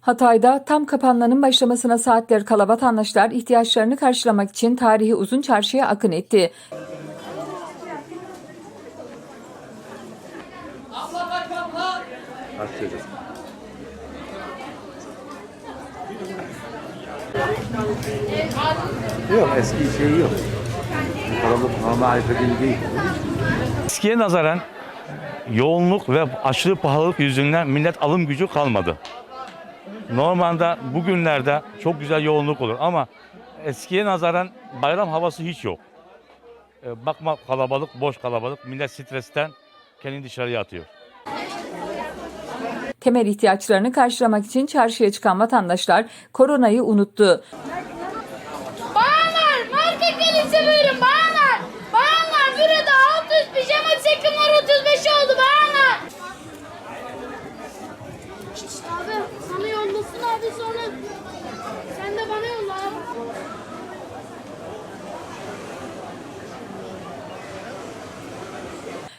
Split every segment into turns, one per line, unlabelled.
Hatay'da tam kapanmanın başlamasına saatler kala vatandaşlar ihtiyaçlarını karşılamak için tarihi uzun çarşıya akın etti.
Yok eski şey yok. Hareket değil.
Eskiye nazaran yoğunluk ve aşırı pahalılık yüzünden millet alım gücü kalmadı. Normalde bugünlerde çok güzel yoğunluk olur ama eskiye nazaran bayram havası hiç yok. E, Bakma kalabalık, boş kalabalık. Millet stresten kendini dışarıya atıyor.
Temel ihtiyaçlarını karşılamak için çarşıya çıkan vatandaşlar koronayı unuttu.
Bayanlar marketleri seviyorum bayanlar. Abi sonra. Sen de bana yolla.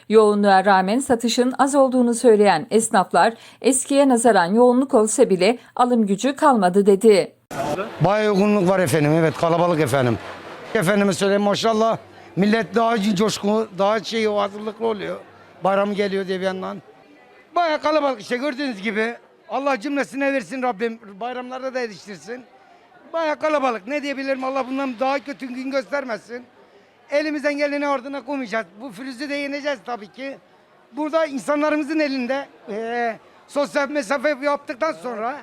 Yoğunluğa rağmen satışın az olduğunu söyleyen esnaflar eskiye nazaran yoğunluk olsa bile alım gücü kalmadı dedi.
Bayağı uygunluk var efendim. Evet kalabalık efendim. Efendime söyleyeyim maşallah. Millet daha coşkun, daha şey o hazırlıklı oluyor. Bayram geliyor diye bir yandan. Bayağı kalabalık işte gördüğünüz gibi. Allah cümlesine versin Rabbim. Bayramlarda da yetiştirsin. Bayağı kalabalık. Ne diyebilirim Allah bundan daha kötü gün göstermesin. Elimizden geleni ardına koymayacağız. Bu fürüzü de yeneceğiz tabii ki. Burada insanlarımızın elinde eee, sosyal mesafe yaptıktan sonra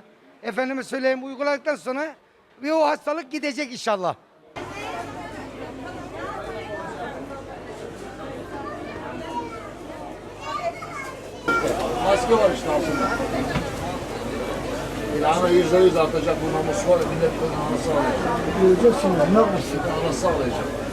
efendime söyleyeyim uyguladıktan sonra ve o hastalık gidecek inşallah.
Maske var işte altında. İlana yüzde yüz artacak bu namus var ya millet bunun anası ağlayacak. Görecek şimdi ne yapmışsın? Anası ağlayacak.